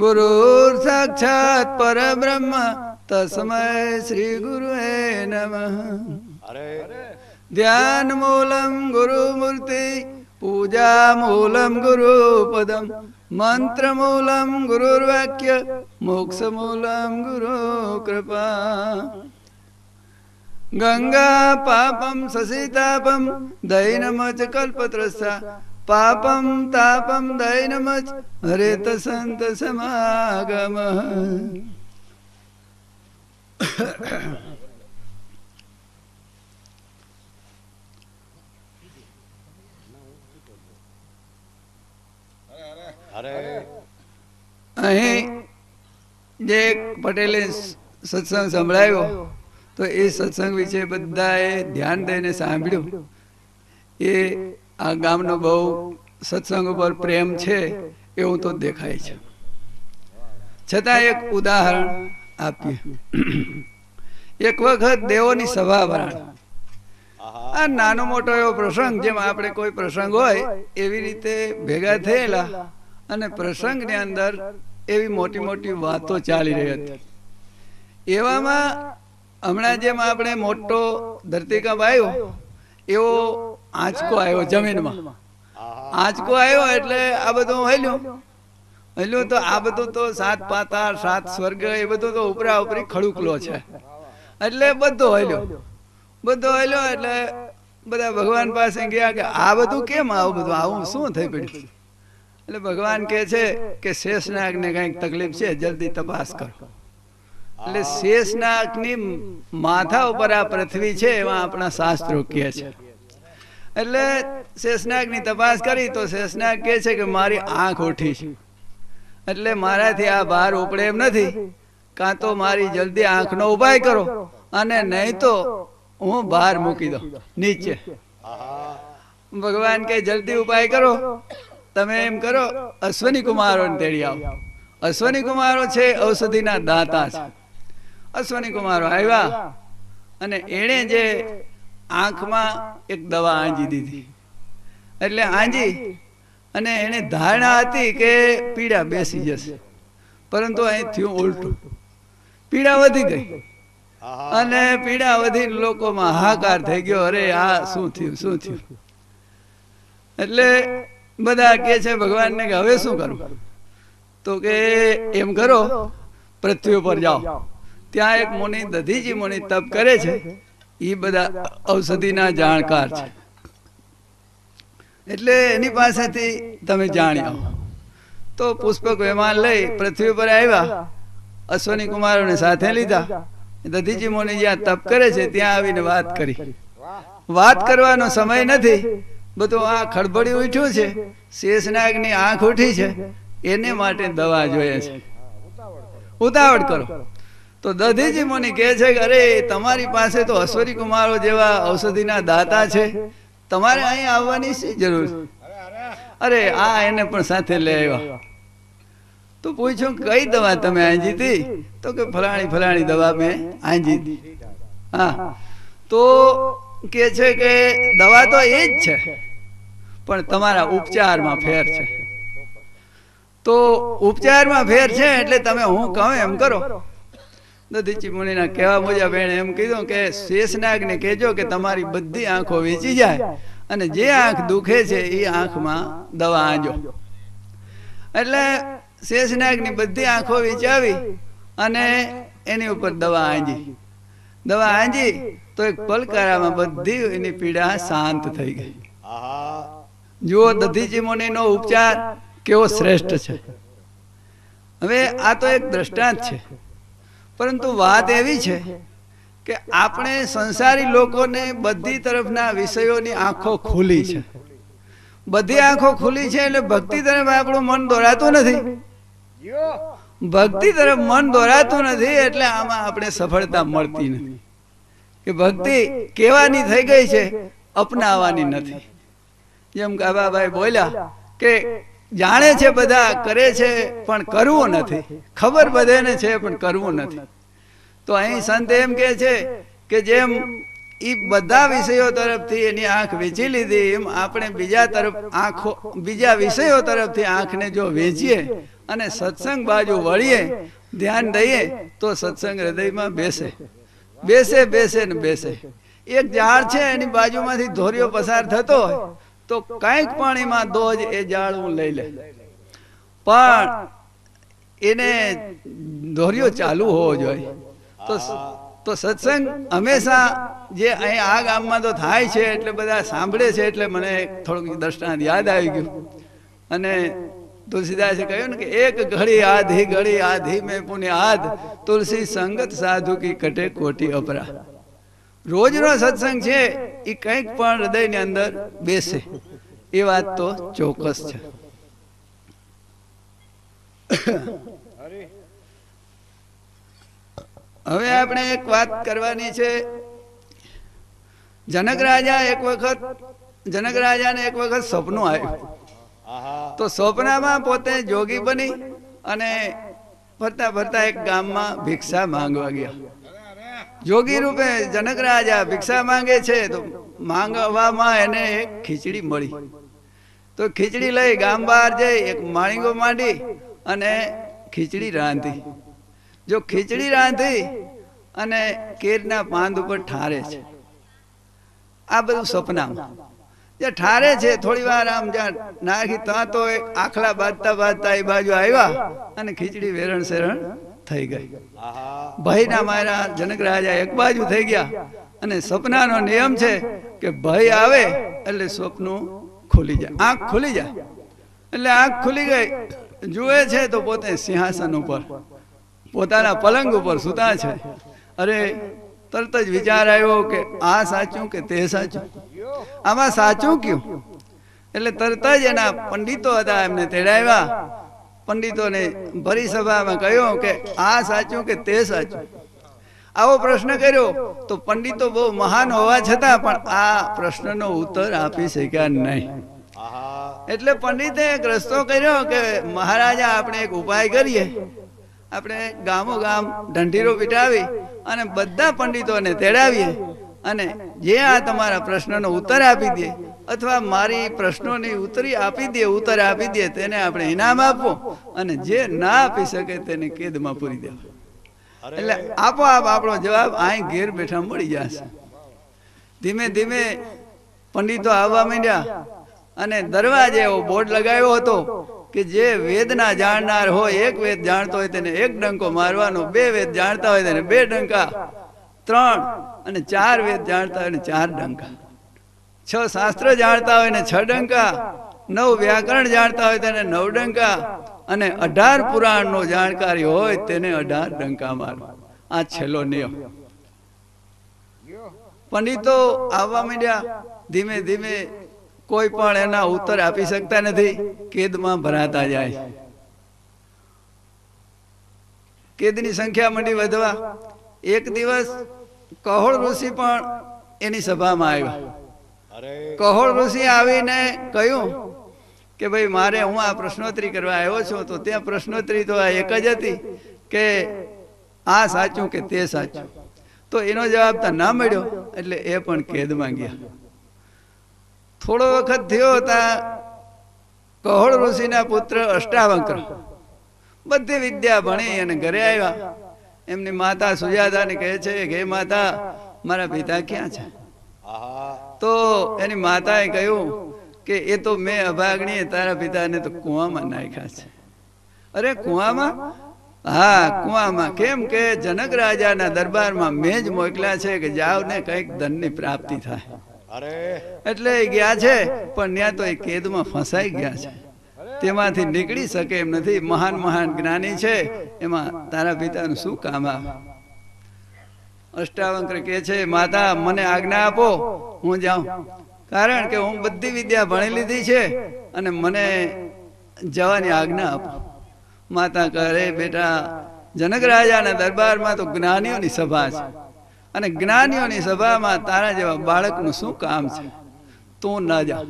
गुरुर्साक्षात् परब्रह्म तस्मै श्रीगुरुवे नमः। ध्यानमूलं गुरुमूर्ति पूजामूलं गुरुपदं मन्त्रमूलं गुरुर्वाक्य मोक्षमूलं गुरुकृपा। गङ्गा पापं शशितापं दैनमच कल्पत्रसा પાપમ તાપમ દૈનમચ હરેત સંત સમાગમ અહીં જે પટેલે સત્સંગ સંભળાયો, તો એ સત્સંગ વિશે બધાએ ધ્યાન દઈને સાંભળ્યું. એ આ ગામનો બહુ સત્સંગ ઉપર પ્રેમ છે એવું તો દેખાય છે. છતાં એક ઉદાહરણ આપીએ. એક વખત દેવોની સભા ભરાણ આ નાનો મોટો એવો પ્રસંગ, જેમ આપણે કોઈ પ્રસંગ હોય, એવી રીતે ભેગા થયેલા અને પ્રસંગની અંદર એવી મોટી મોટી વાતો ચાલી રહી હતી. એવામાં હમણાં જેમ આપણે મોટો ધરતીકંપ આવ્યો એવો આંચકો આવ્યો જમીનમાં. આંચકો આવ્યો એટલે આ બધું હલ્યું. હલ્યું તો આ બધું તો સાત પાતાળ સાત સ્વર્ગ એ બધું તો ઉપરા ઉપરી ખડુકલો છે. એટલે બધો હેલ્યો. બધો હેલ્યો એટલે બધા ભગવાન પાસે ગયા કે આ બધું કેમ આવું બધું? આવું શું થઈ પડ્યું? એટલે ભગવાન કહે છે કે શેષનાગને કંઈક તકલીફ છે જલ્દી તપાસ કરો. એટલે શેષનાગની માથા ઉપર આ પૃથ્વી છે એવા આપણા શાસ્ત્રો કહે છે. એટલે શેષનાગની તપાસ કરી તો શેષનાગ કહે છે કે મારી આંખ ઉઠી છે. એટલે મારાથી આ બહાર ઉપડે એમ નથી. કાં તો મારી જલ્દી આંખનો ઉપાય કરો અને નહીં તો હું બહાર મૂકી દઉં નીચે. ભગવાન કે જલ્દી ઉપાય કરો. તમે એમ કરો, અશ્વની કુમારોને તેડી આવો. અશ્વની કુમારો છે ઔષધિના દાતા છે. અશ્વની કુમારો આવ્યા. અને એણે જે આંખમાં એક દવા આંજી દીધી. એટલે આંજી અને એને ધારણા હતી કે પીડા બેસી જશે. પરંતુ અહીં થયું ઉલટું. પીડા વધી ગઈ. અને પીડા વધીને લોકોમાં હાકાર થઈ ગયો. અરે આ શું થયું શું થયું? એટલે બધા કે છે ભગવાનને કે હવે શું કરું? તો કે એમ કરો પૃથ્વી ઉપર જાઓ. ત્યાં એક મુનિ દધીજી મુનિ તપ કરે છે. એ બધા ઔષધિના જાણકાર છે. એટલે એની પાસેથી તમે જાણી આવો. તો પુષ્પક વિમાન લઈ પૃથ્વી પર આવ્યા. અશ્વની કુમારોને સાથે લીધા. દધીજી મુનિ જ્યાં તપ કરે છે ત્યાં આવીને વાત કરી. વાત કરવાનો સમય નથી. બધું આ ખડબડી ઉઠ્યું છે. શેષનાગની આંખ ઉઠી છે. એને માટે દવા જોઈએ છે. ઉતાવળ કરો. તો દધીજી મુનિ કહે છે કે, અરે, તમારી પાસે તો અશ્વરી કુમારો જેવા ઔષધિના દાતા છે. તમારે અહીં આવવાની શી જરૂર અરે, આ એને પણ સાથે લઈ આવ્યા. તો પૂછ્યું, કઈ દવા તમે આંજી હતી તો કે, ફલાણી ફલાણી દવા મેં આંજી હતી હા. તો કે છે કે, દવા તો એ જ છે, પણ તમારા ઉપચારમાં ફેર છે. તો ઉપચારમાં ફેર છે એટલે તમે હું કહું એમ કરો. દધીચી મુનિના કહેવા મુજબ એણે એમ કીધું કે શેષનાગને કહેજો કે તમારી બધી આંખો વેચી જાય અને જે આંખ દુખે છે એ આંખમાં દવા આંજો. એટલે શેષનાગની બધી આંખો વેચાવી અને એની ઉપર દવા આંજી. દવા આંજી તો એક પલકારામાં બધી એની પીડા શાંત થઈ ગઈ. જુઓ દધીચી મુનિનો ઉપચાર કેવો શ્રેષ્ઠ છે. હવે આ તો એક દ્રષ્ટાંત છે. પરંતુ વાત એવી છે કે આપણે સંસારી લોકોને બધી તરફના વિષયોની આંખો ખુલી છે. બધી આંખો ખુલી છે એટલે ભક્તિ તરફ આપણું મન દોરાતું નથી. ભક્તિ તરફ મન દોરાતું નથી એટલે આમાં આપણે સફળતા મળતી નથી. કે ભક્તિ કેવાની થઈ ગઈ છે અપનાવવાની નથી. જેમ ગાબાભાઈ બોલ્યા કે જાણે છે બધા કરે છે પણ કરવું નથી. ખબર બધાને છે પણ કરવું નથી. તો અહીં સંત એમ કે છે કે જેમ એ બધા વિષયો તરફથી એની આંખ વેચી લીધી. એમ આપણે બીજા તરફ આંખો બીજા વિષયો તરફથી આંખને જો વેચીએ અને સત્સંગ બાજુ વળીએ ધ્યાન દઈએ તો સત્સંગ હૃદયમાં બેસે. બેસે. બેસે ને બેસે. એક ઝાડ છે એની બાજુમાંથી ધોર્યો પસાર થતો હોય. તો કંઈક પણ એમાં દોજ એ જાળવું લઈ લે. પણ એને દોર્યો ચાલુ હોવો જોઈએ. તો તો સત્સંગ હંમેશા જે અહીં આ ગામમાં તો થાય છે એટલે બધા સાંભળે છે એટલે મને થોડુંક દ્રષ્ટાંત યાદ આવી ગયું. અને તુલસીદાસે કહ્યું ને કે એક ઘડી આધી ઘડી આધી મેં પુણ્ય આધ તુલસી સંગત સાધુ કી કટે કોટી અપરા. રોજનો સત્સંગ છે એ કંઈક પણ હૃદયની અંદર બેસે. એ વાત તો ચોક્કસ છે. હવે આપણે એક વાત કરવાની છે. જનક રાજા એક વખત, જનક રાજાને એક વખત સપનું આવ્યું. તો સ્વપ્નામાં પોતે જોગી બની અને ફરતા ફરતા એક ગામમાં ભિક્ષા માંગવા ગયા. જોગી રૂપે જનક રાજા ભિક્ષા માંગે છે, તો માંગવામાં એને એક ખીચડી મળી. તો ખીચડી લઈ ગામ બહાર જઈ એક માણીગો માંડી અને ખીચડી રાંધી. જો ખીચડી રાંધી અને કેરના પાંદ ઉપર ઠારે છે. આ બધું સપનામાં. જે ઠારે છે, થોડી વાર આમ જ્યાં નાખી ત્યાં તો આખલા બાંધતા બાંધતા એ બાજુ આવ્યા અને ખીચડી વેરણ સેરણ થઈ ગઈ. ભયના મારા જનક રાજા એક બાજુ થઈ ગયા અને સપનાનો નિયમ છે કે ભય આવે એટલે સ્વપ્નું ખુલી જાય. આંખ ખુલી જાય. એટલે આંખ ખુલી ગઈ. જુએ છે તો પોતે સિંહાસન ઉપર, પોતાના પલંગ ઉપર સૂતા છે. અરે તરત જ વિચાર આવ્યો કે આ સાચું કે તે સાચું? આમાં સાચું કયું? એટલે તરત જ એના પંડિતો હતા એમને તેડાવ્યા. પંડિતોને ભરી સભામાં કહ્યું કે આ સાચું કે તે સાચું? આવો પ્રશ્ન કર્યો તો પંડિતો બહુ મહાન હોવા છતાં પણ આ પ્રશ્નનો ઉત્તર આપી શક્યા નહીં. એટલે પંડિતે એક રસ્તો કર્યો કે મહારાજા આપણે એક ઉપાય કરીએ. આપણે ગામો ગામ ઢંઢીરો પીટાવી અને બધા પંડિતોને તેડાવીએ અને જે આ તમારા પ્રશ્નનો ઉત્તર આપી દે અથવા મારી પ્રશ્નોની ઉત્તરી આપી દે ઉત્તર આપી દે, તેને આપણે ઇનામ આપો અને જે ના આપી શકે તેને કેદમાં પૂરી દેવા એટલે આપોઆપ આપણો જવાબ અહીં ઘેર બેઠા મળી જશે. ધીમે ધીમે પંડિતો આવવા માંડ્યા અને દરવાજે એવો બોર્ડ લગાવ્યો હતો કે જે વેદના જાણનાર હોય, એક વેદ જાણતો હોય તેને એક ડંકો મારવાનો, બે વેદ જાણતા હોય તેને બે ડંકા, ત્રણ અને ચાર વેદ જાણતા હોય ચાર ડંકા. છ શાસ્ત્ર જાણતા હોય ને છ ડંકા, નવ વ્યાકરણ જાણતા હોય તેને નવ ડંકા અને અઢાર પુરાણનો જાણકારી હોય તેને અઢાર ડંકા મારવા આ છેલ્લો નિયમ. પંડિતો આવવા માંડ્યા. ધીમે ધીમે કોઈ પણ એના ઉત્તર આપી શકતા નથી. કેદમાં ભરાતા જાય. કેદની સંખ્યા મંડી વધવા. એક દિવસ કહોળ ઋષિ પણ એની સભામાં આવ્યા. કહોળ ઋષિ આવીને કહ્યું કે ભાઈ, મારે હું આ પ્રશ્નોત્તરી કરવા આવ્યો છું, તો ત્યાં પ્રશ્નોત્તરી તો આ એક જ હતી કે આ સાચું કે તે સાચું? તો એનો જવાબ તો ના મળ્યો, એટલે એ પણ કેદમાં ગયા. થોડો વખત થયો હતા કહોળ ઋષિના પુત્ર અષ્ટાવક્ર. બધી વિદ્યા ભણી અને ઘરે આવ્યા. એમની માતા સુજાતાને કહે છે કે, "હે માતા, મારા પિતા ક્યાં છે? તો એની માતાએ કહ્યું કે એ તો મેં અભાગણીએ તારા પિતાને તો કૂવામાં નાખ્યા છે. અરે કૂવામાં? હા કૂવામાં. કેમ કે જનક રાજાના દરબારમાં મેં જ મોકલ્યા છે કે જાવ ને કંઈક ધનની પ્રાપ્તિ થાય. એટલે એ ગયા છે પણ ત્યાં તો એ કેદમાં ફસાઈ ગયા છે. તેમાંથી નીકળી શકે એમ નથી. મહાન મહાન જ્ઞાની છે. એમાં તારા પિતાનું શું કામ આવે? અષ્ટાવક્ર કે છે, માતા, મને આજ્ઞા આપો, હું જાઉં. કારણ કે હું બધી વિદ્યા ભણી લીધી છે અને મને જવાની આજ્ઞા આપો. માતા કહે બેટા, જનક રાજાના દરબારમાં તો જ્ઞાનીઓની સભા છે અને જ્ઞાનીઓની સભામાં તારા જેવા બાળકનું શું કામ છે? તું ના જા.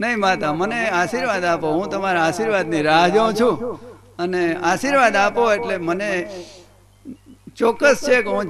નહીં માતા, મને આશીર્વાદ આપો, હું તમારા આશીર્વાદની રાહ જોઉં છું. અને આશીર્વાદ આપો એટલે મને ચોક્કસ છે કે હું